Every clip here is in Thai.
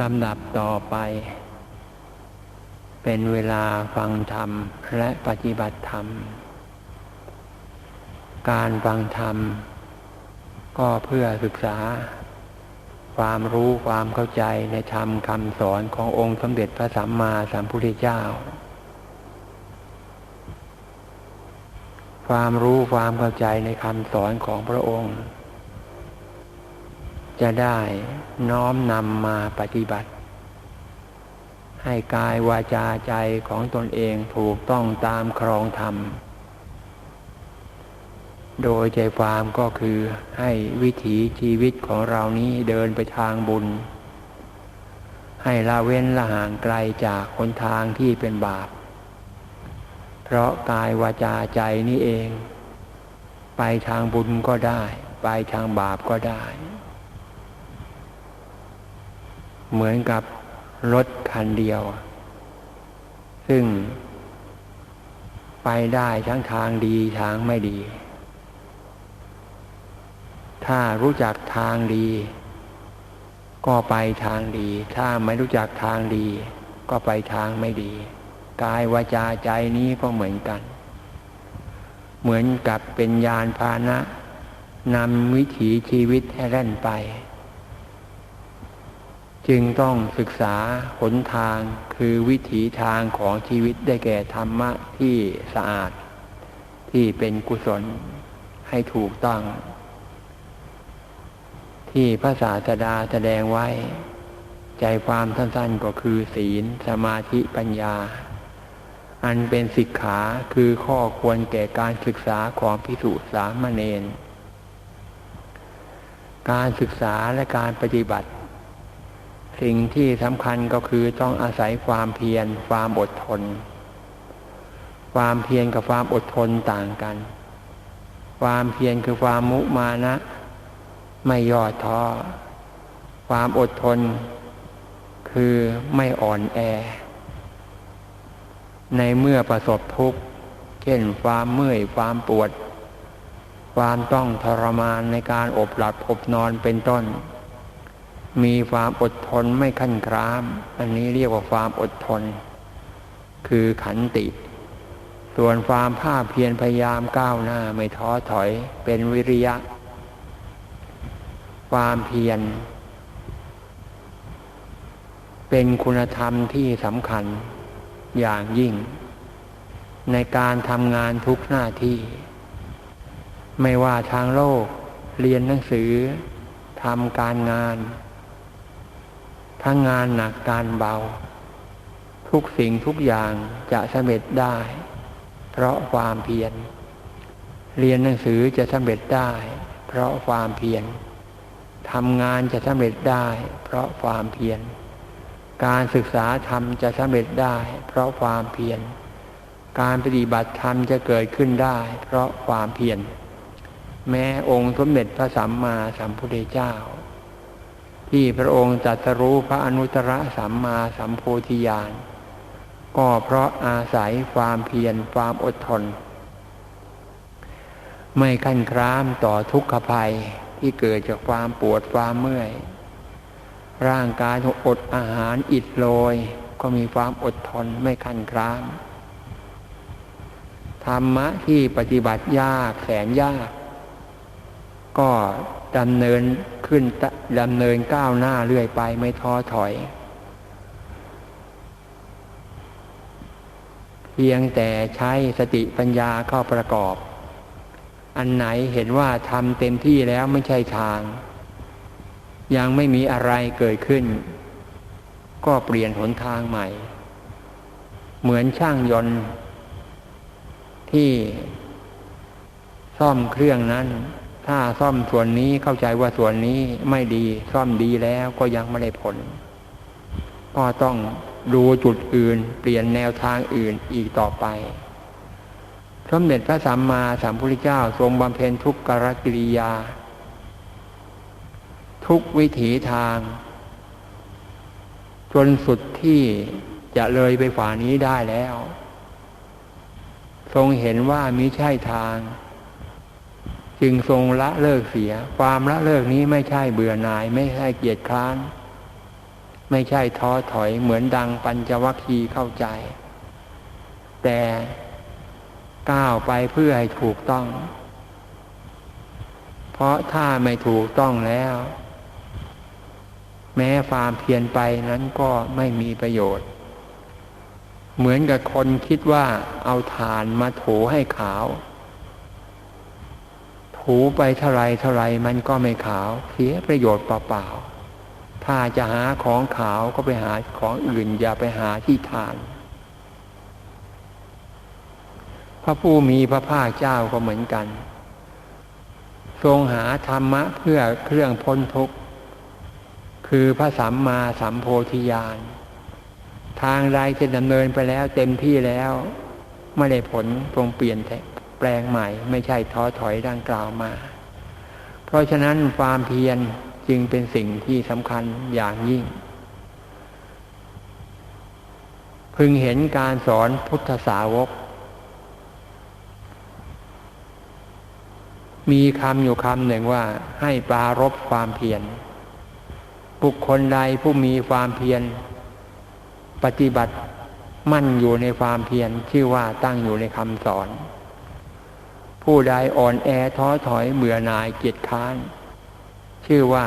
ลำดับต่อไป เป็นเวลาฟังธรรมและปฏิบัติธรรม การฟังธรรม ก็เพื่อศึกษา ความรู้ความเข้าใจในธรรมคำสอนขององค์สมเด็จพระสัมมาสัมพุทธเจ้า ความรู้ความเข้าใจในคำสอนของพระองค์ จะได้น้อมนำมาปฏิบัติ ให้กายวาจาใจของตนเองถูกต้องตามครองธรรม โดยใจความก็คือให้วิถีชีวิตของเรานี้เดินไปทางบุญ ให้ละเว้นละห่างไกลจากคนทางที่เป็นบาป เพราะกายวาจาใจนี้เอง ไปทางบุญก็ได้ ไปทางบาปก็ได้ เหมือนกับรถคันเดียว ซึ่งไปได้ทั้งทางดีทางไม่ดี ถ้ารู้จักทางดี ก็ไปทางดี ถ้าไม่รู้จักทางดี ก็ไปทางไม่ดี กายวาจาใจนี้ก็เหมือนกัน เหมือนกับเป็นยานพาหนะนำวิถีชีวิตให้แล่นไป จึงต้องศึกษาหนทางคือวิถีทางของชีวิตได้แก่ธรรมะที่สะอาด ที่เป็นกุศลให้ถูกต้อง ที่พระศาสดาแสดงไว้ ใจความสั้นๆก็คือศีลสมาธิปัญญา อันเป็นสิกขาคือข้อควรแก่การศึกษาของพิสุสามเณรการศึกษาและการปฏิบัติ สิ่งที่สำคัญก็คือต้องอาศัยความเพียรความอดทน ความเพียรกับความอดทนต่างกัน ความเพียรคือความมุมานะ ไม่ย่อท้อความอดทน คือไม่อ่อนแอ ในเมื่อประสบทุกข์เช่นความเมื่อยความปวด ความต้องทรมานในการอบหลับอบนอนเป็นต้น มีความอดทนไม่ขั้นคราม อันนี้เรียกว่าความอดทน คือขันติ ส่วนความภาคเพียรพยายามก้าวหน้าไม่ท้อถอยเป็นวิริยะ ความเพียร เป็นคุณธรรมที่สำคัญอย่างยิ่ง ในการทำงานทุกหน้าที่ ไม่ว่าทางโลกเรียนหนังสือทำการงาน ทั้งงานหนักการเบา ทุกสิ่งทุกอย่างจะสำเร็จได้ เพราะความเพียร เรียนหนังสือจะสำเร็จได้ เพราะความเพียรทำงานจะสำเร็จได้ เพราะความเพียร การศึกษาธรรมจะสำเร็จได้ เพราะความเพียร การปฏิบัติธรรมจะเกิดขึ้นได้ เพราะความเพียร แม้องค์สมเด็จพระสัมมาสัมพุทธเจ้า ที่พระองค์ตรัสรู้พระอนุตตรสัมมาสัมโพธิญาณก็เพราะอาศัยความเพียรความอดทน ไม่ขั้นคร้ามต่อทุกขภัยที่เกิดจากความปวดความเมื่อย ร่างกายอดอาหารอิดโรยก็มีความอดทนไม่ขั้นคร้ามธรรมะที่ปฏิบัติยากแสนยาก ก็ดำเนิน ขึ้นดำเนินก้าวหน้าเรื่อยไปไม่ท้อถอย เพียงแต่ใช้สติปัญญาเข้าประกอบ อันไหนเห็นว่าทำเต็มที่แล้วไม่ใช่ทาง ยังไม่มีอะไรเกิดขึ้น ก็เปลี่ยนหนทางใหม่ เหมือนช่างยนต์ ที่ซ่อมเครื่องนั้น ถ้าซ่อมส่วนนี้เข้าใจว่าส่วนนี้ไม่ดีซ่อมดีแล้วก็ยังไม่ได้ผล ก็ต้องดูจุดอื่น เปลี่ยนแนวทางอื่นอีกต่อไป สมเด็จพระสัมมาสัมพุทธเจ้าทรงบำเพ็ญทุกขกิริยา ทุกวิถีทาง จนสุดที่จะเลยไปฝ่านี้ได้แล้ว ทรงเห็นว่ามิใช่ทาง จึงทรงละเลิกเสีย ความละเลิกนี้ไม่ใช่เบื่อหน่าย ไม่ใช่เกียจคร้าน ไม่ใช่ท้อถอยเหมือนดังปัญจวัคคีย์เข้าใจ แต่ก้าวไปเพื่อให้ถูกต้อง เพราะถ้าไม่ถูกต้องแล้ว แม้ความเพียรไปนั้นก็ไม่มีประโยชน์ เหมือนกับคนคิดว่าเอาฐานมาโถให้ขาว ถูไปเท่าไรเท่าไรมันก็ไม่ขาว เสียประโยชน์เปล่าๆถ้าจะหาของขาวก็ไปหาของอื่น อย่าไปหาที่ฐาน พระผู้มีพระภาคเจ้าก็เหมือนกัน ทรงหาธรรมะเพื่อเครื่องพ้นทุกข์คือพระสัมมาสัมโพธิญาณทางใดจะดำเนินไปแล้วเต็มที่แล้ว ไม่ได้ผลตรงเปลี่ยนแแปลงใหม่ ไม่ใช่ท้อถอยดังกล่าวมา เพราะฉะนั้นความเพียรจึงเป็นสิ่งที่สำคัญอย่างยิ่ง พึงเห็นการสอนพุทธสาวก มีคำอยู่คำหนึ่งว่าให้ปรารบความเพียรบุคคลใดผู้มีความเพียร ปฏิบัติมั่นอยู่ในความเพียรชื่อว่าตั้งอยู่ในคำสอน ผู้ใดอ่อนแอท้อถอยเบื่อหน่ายเกียจค้าน ชื่อว่า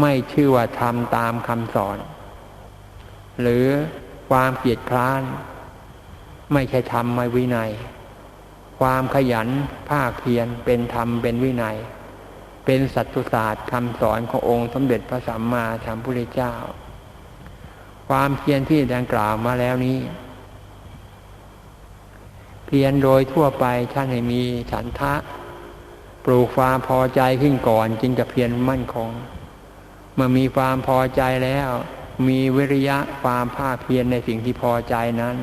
ไม่ชื่อว่าทำตามคำสอน หรือความเกียจคร้าน ไม่ใช่ทำไม่วินัย ความขยันภาคเพียรเป็นธรรมเป็นวินัย เป็นสัตุศาสตร์คำสอนขององค์สมเด็จพระสัมมาสัมพุทธเจ้า ความเพียรที่ดังกล่าวมาแล้วนี้ เพียรโดยทั่วไปท่านให้มีฉันทะ ปลูกความพอใจขึ้นก่อน จึงจะเพียรมั่นคงเมื่อมีความพอใจแล้ว มีวิริยะความภาคเพียรในสิ่งที่พอใจนั้น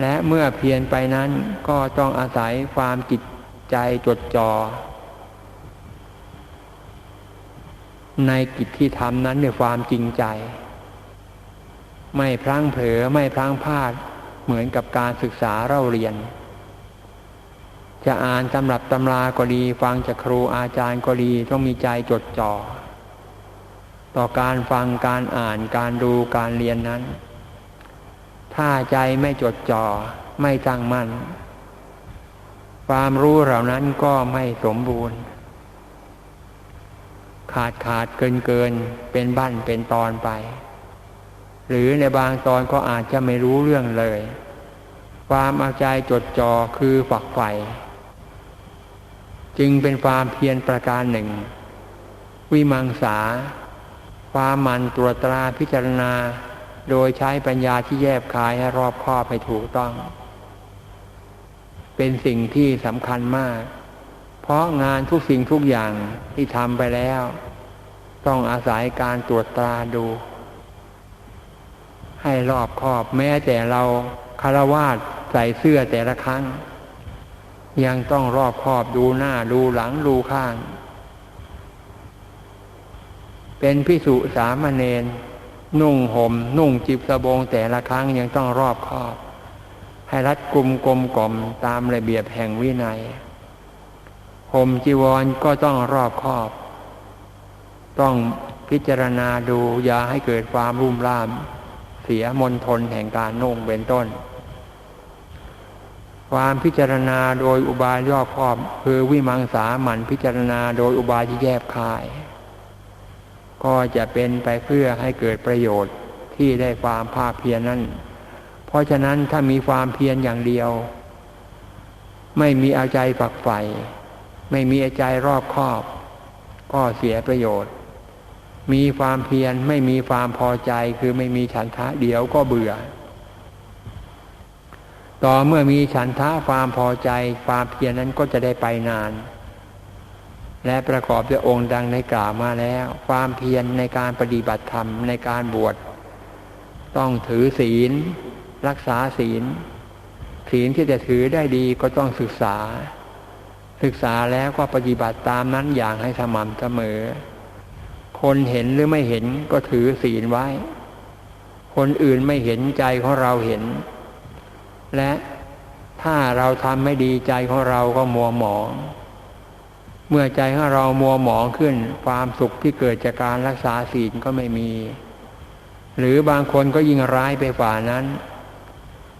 และเมื่อเพียรไปนั้นก็ต้องอาศัยความจิตใจจดจอ่อในกิจที่ทำนั้นด้วยความจริงใจ ไม่พลั้งเผลอไม่พลั้งพลาด เหมือนกับการศึกษาเล่าเรียน จะอ่านตำรับตำราก็ดีฟังจากครูอาจารย์ก็ดีต้องมีใจจดจอ่อ ต่อการฟังการอ่านการดูการเรียนนั้น ถ้าใจไม่จดจ่อไม่ตั้งมัน่น ความรู้เหล่านั้นก็ไม่สมบูรณ์ขาดขาดเกินเกินเป็นบ้านเป็นตอนไป หรือในบางตอนก็อาจจะไม่รู้เรื่องเลย ความเอาใจจดจ่อคือฝักใฝ่จึงเป็นความเพียรประการหนึ่ง วิมังสา ความมันตรวจตราพิจารณา โดยใช้ปัญญาที่แยบคายให้รอบคอบให้ถูกต้อง เป็นสิ่งที่สำคัญมาก เพราะงานทุกสิ่งทุกอย่างที่ทำไปแล้ว ต้องอาศัยการตรวจตราดู ให้รอบคอบแม้แต่เราคารวาสใส่เสื้อแต่ละครั้ง ยังต้องรอบคอบดูหน้าดูหลังดูข้าง เป็นพิสุสามเณรนุ่งหม่มนุ่งจิบสบงแต่ละครั้งยังต้องรอบคอบ ให้รัดกลุ่มกลมกล่อมตามระเบียบแห่งวินัยห่มจีวรก็ต้องรอบคอบ ต้องพิจารณาดูอย่าให้เกิดความรุ่มร่าม เสียมนทนแห่งการนุ่งเป็นต้น ความพิจารณาโดยอุบายย่อครอบ คือวิมังสาหมันพิจารณาโดยอุบายที่แยบคาย ก็จะเป็นไปเพื่อให้เกิดประโยชน์ที่ได้ความภาคเพียรนั้น เพราะฉะนั้นถ้ามีความเพียรอย่างเดียว ไม่มีอาใจฝักใฝ่ไม่มีอาใจรอบคอบ ก็เสียประโยชน์ มีความเพียรไม่มีความพอใจคือไม่มีฉันทะเดี๋ยวก็เบื่อ ต่อเมื่อมีฉันทะความพอใจ ความเพียรนั้นก็จะได้ไปนาน และประกอบด้วยองค์ดังในกล่าวมาแล้ว ความเพียรในการปฏิบัติธรรมในการบวชต้องถือศีล รักษาศีล ศีลที่จะถือได้ดีก็ต้องศึกษา ศึกษาแล้วก็ปฏิบัติตามนั้นอย่างให้สม่ำเสมอ คนเห็นหรือไม่เห็นก็ถือศีลไว้ คนอื่นไม่เห็นใจของเราเห็น และถ้าเราทำไม่ดีใจของเราก็มัวหมอง เมื่อใจของเรามัวหมองขึ้น ความสุขที่เกิดจากการรักษาศีลก็ไม่มี หรือบางคนก็ยิ่งร้ายไปกว่านั้น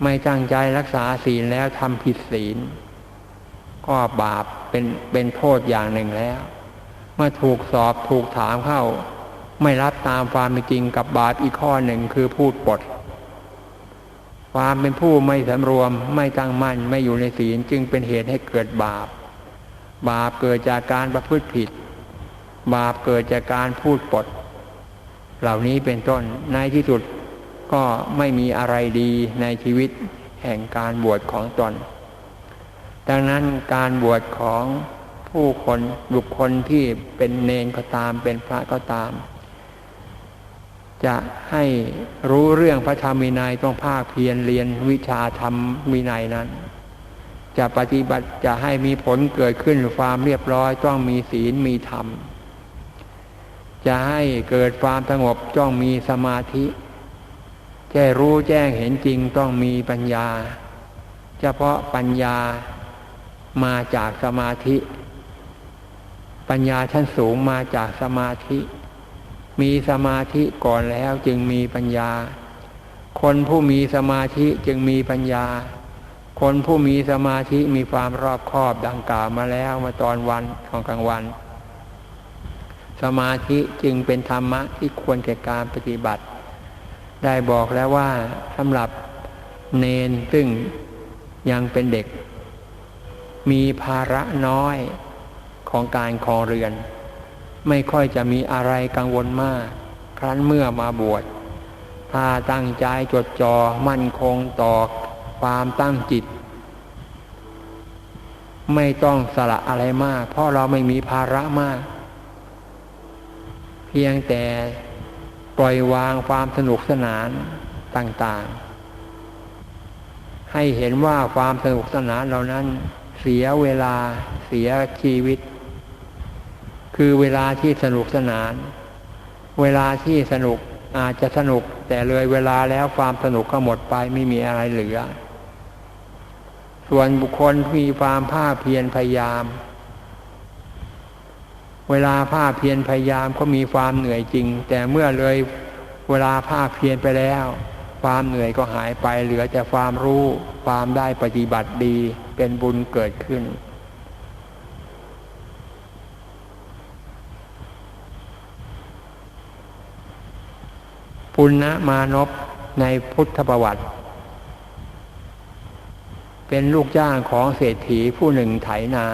ไม่ตั้งใจรักษาศีลแล้วทำผิดศีล ก็บาปเป็นเป็นโทษอย่างหนึ่งแล้ว เมื่อถูกสอบถูกถามเข้า ไม่รับตามความเป็นจริงกับบาปอีกข้อหนึ่งคือพูดปด ความเป็นผู้ไม่สำรวมไม่ตั้งมั่นไม่อยู่ในศีลจึงเป็นเหตุให้เกิดบาป บาปเกิดจากการประพฤติผิด บาปเกิดจากการพูดปด เหล่านี้เป็นต้นในที่สุดก็ไม่มีอะไรดีในชีวิตแห่งการบวชของตน ดังนั้นการบวชของ ผู้คนบุคคลที่เป็นเนนก็ตามเป็นพระก็ตาม จะให้รู้เรื่องพระธรรมวินัยต้องภาคเพียรเรียนวิชาธรรมวินัยนั้น จะปฏิบัติจะให้มีผลเกิดขึ้นความเรียบร้อยต้องมีศีลมีธรรม จะให้เกิดความสงบต้องมีสมาธิจะรู้แจ้งเห็นจริงต้องมีปัญญา เฉพาะปัญญามาจากสมาธิ ปัญญาชั้นสูงมาจากสมาธิ มีสมาธิก่อนแล้วจึงมีปัญญา คนผู้มีสมาธิจึงมีปัญญา คนผู้มีสมาธิมีความรอบคอบดังกล่าวมาแล้วมาตอนวันของกลางวัน สมาธิจึงเป็นธรรมะที่ควรแก่การปฏิบัติ ได้บอกแล้วว่าสำหรับเนนซึ่งยังเป็นเด็ก มีภาระน้อย ของการครองเรือน ไม่ค่อยจะมีอะไรกังวลมาก ครั้นเมื่อมาบวชถ้าตั้งใจจดจอ่อมั่นคงต่อความตั้งจิต ไม่ต้องสละอะไรมาก เพราะเราไม่มีภาระมาก เพียงแต่ปล่อยวางความสนุกสนานต่างๆ ให้เห็นว่าความสนุกสนานเหล่านั้นเสียเวลาเสียชีวิต คือเวลาที่สนุกสนาน เวลาที่สนุกอาจจะสนุก แต่เลยเวลาแล้วความสนุกก็หมดไปไม่มีอะไรเหลือ ส่วนบุคคลมีความภาคเพียรพยายาม เวลาภาคเพียรพยายามก็มีความเหนื่อยจริง แต่เมื่อเลยเวลาภาคเพียรไปแล้ว ความเหนื่อยก็หายไปเหลือแต่ความรู้ความได้ปฏิบัติดีเป็นบุญเกิดขึ้น ปุณณมานพในพุทธประวัติ เป็นลูกจ้างของเศรษฐีผู้หนึ่งไถนา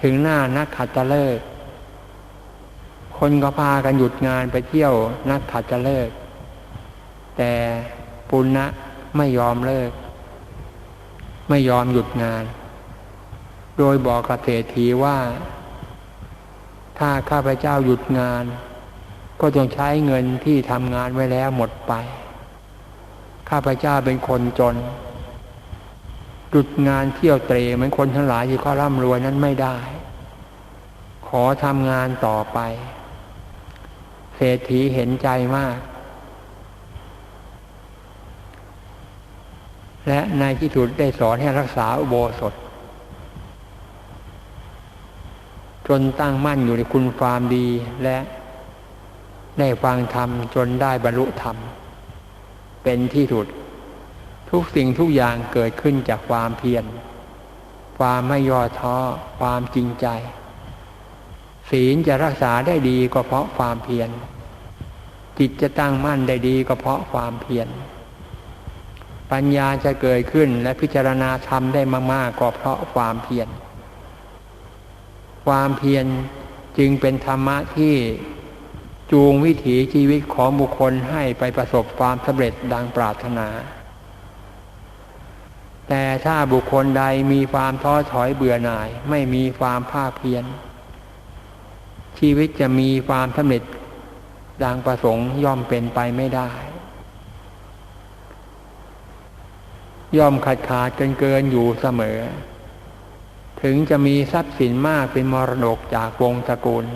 ถึงหน้านักขัตฤกษ์คนก็พากันหยุดงานไปเที่ยวนักขัตฤกษ์แต่ปุณณะไม่ยอมเลิก ไม่ยอมหยุดงาน โดยบอกกับเศรษฐีว่า ถ้าข้าพเจ้าหยุดงาน ก็ต้องใช้เงินที่ทำงานไว้แล้วหมดไป ข้าพเจ้าเป็นคนจน จุดงานเที่ยวเตรเหมือนคนทั้งหลายที่เขาร่ำรวยนั้นไม่ได้ ขอทำงานต่อไป เศรษฐีเห็นใจมาก และในที่สุดได้สอนให้รักษาอุโบสถจนตั้งมั่นอยู่ในคุณความดีและ ได้ฟังธรรมจนได้บรรลุธรรม เป็นที่สุด ทุกสิ่งทุกอย่างเกิดขึ้นจากความเพียร ความไม่ย่อท้อ ความจริงใจ ศีลจะรักษาได้ดีก็เพราะความเพียร จิตจะตั้งมั่นได้ดีก็เพราะความเพียร ปัญญาจะเกิดขึ้นและพิจารณาธรรมได้มากๆก็เพราะความเพียร ความเพียรจึงเป็นธรรมะที่ จูงวิถีชีวิตของบุคคลให้ไปประสบความสำเร็จดังปรารถนา แต่ถ้าบุคคลใดมีความท้อถอยเบื่อหน่าย ไม่มีความภาคเพียรชีวิตจะมีความสำเร็จดังประสงค์ย่อมเป็นไปไม่ได้ ย่อมขาดขาดเกินเกินอยู่เสมอ ถึงจะมีทรัพย์สินมากเป็นมรดกจากวงตระกูล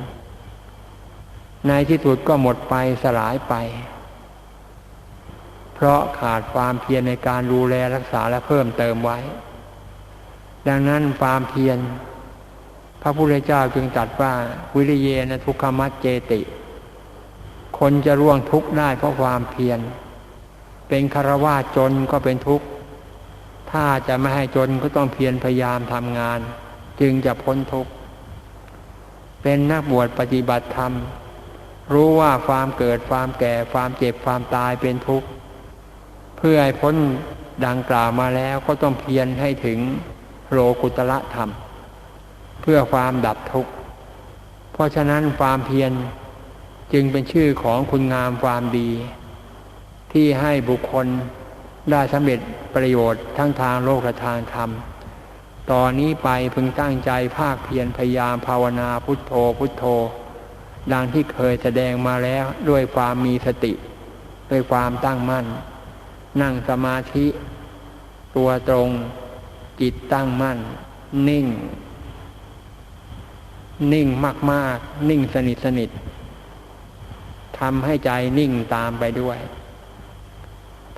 ในที่สุดก็หมดไปสลายไป เพราะขาดความเพียรในการดูแลรักษาและเพิ่มเติมไว้ ดังนั้นความเพียร พระพุทธเจ้าจึงตรัสว่าวิริเยนะทุกขมัจเจติ คนจะร่วงทุกข์ได้เพราะความเพียร เป็นคารวะจนก็เป็นทุกข์ ถ้าจะไม่ให้จนก็ต้องเพียรพยายามทำงาน จึงจะพ้นทุกข์ เป็นนักบวชปฏิบัติธรรม รู้ว่าความเกิดความแก่ความเจ็บความตายเป็นทุกข์ เพื่อให้พ้นดังกล่าวมาแล้วก็ต้องเพียรให้ถึงโลกุตละธรรม เพื่อความดับทุกข์ เพราะฉะนั้นความเพียรจึงเป็นชื่อของคุณงามความดี ที่ให้บุคคลได้สำเร็จประโยชน์ทั้งทางโลกและทางธรรม ตอนนี้ไปพึงตั้งใจภาคเพียรพยายามภาวนาพุทโธพุทโธ ดังที่เคยแสดงมาแล้วด้วยความมีสติ ด้วยความตั้งมั่น นั่งสมาธิ ตัวตรงจิตตั้งมั่น นิ่ง นิ่งมาก ๆ นิ่งสนิทสนิททำให้ใจนิ่งตามไปด้วย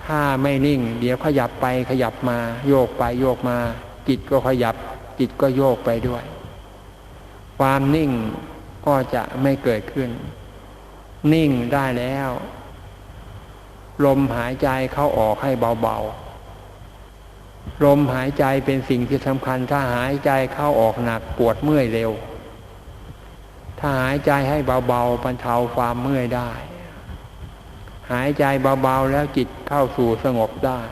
ถ้าไม่นิ่ง เดี๋ยวขยับไปขยับมา โยกไปโยกมา จิตก็ขยับ จิตก็โยกไปด้วย ความนิ่ง ก็จะไม่เกิดขึ้น นิ่งได้แล้ว ลมหายใจเข้าออกให้เบาๆ ลมหายใจเป็นสิ่งที่สำคัญ ถ้าหายใจเข้าออกหนักปวดเมื่อยเร็ว ถ้าหายใจให้เบาๆบรรเทาความเมื่อยได้ หายใจเบาๆแล้วจิตเข้าสู่สงบได้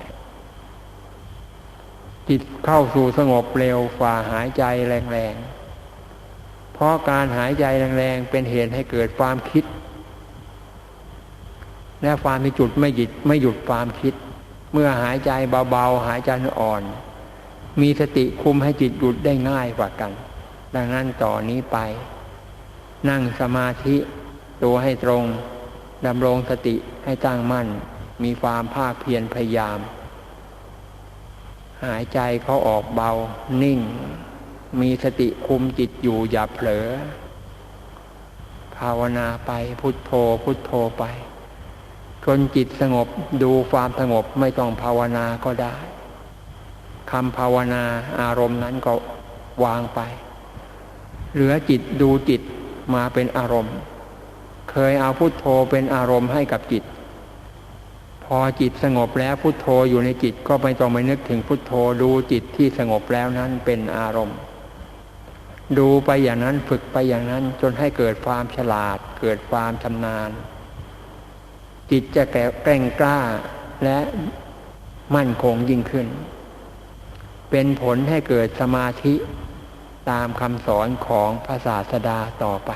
จิตเข้าสู่สงบเร็วกว่าหายใจแรง เพราะการหายใจแรงๆเป็นเหตุให้เกิดความคิด และความมีจุดไม่หยุดไม่หยุดความคิด เมื่อหายใจเบาๆ หายใจอ่อน มีสติคุมให้จิตหยุดได้ง่ายกว่ากัน ดังนั้นต่อนนี้ไป นั่งสมาธิตัวให้ตรงดำรงสติให้ตั้งมั่น มีความภาคเพียรพยายาม หายใจเขาออกเบานิ่ง มีสติคุมจิตอยู่อย่าเผลอ ภาวนาไปพุทโธพุทโธไปจนจิตสงบดูความสงบไม่ต้องภาวนาก็ได้คำภาวนาอารมณ์นั้นก็วางไป เหลือจิตดูจิตมาเป็นอารมณ์ เคยเอาพุทโธเป็นอารมณ์ให้กับจิต พอจิตสงบแล้วพุโทโธอยู่ในจิตก็ไม่ต้องไปนึกถึงพุโทโธดูจิตที่สงบแล้วนั้นเป็นอารมณ์ ดูไปอย่างนั้นฝึกไปอย่างนั้น จนให้เกิดความฉลาด เกิดความชำนาญ จิตจะแกร่งกล้าและมั่นคงยิ่งขึ้น เป็นผลให้เกิดสมาธิตามคำสอนของพระศาสดาต่อไป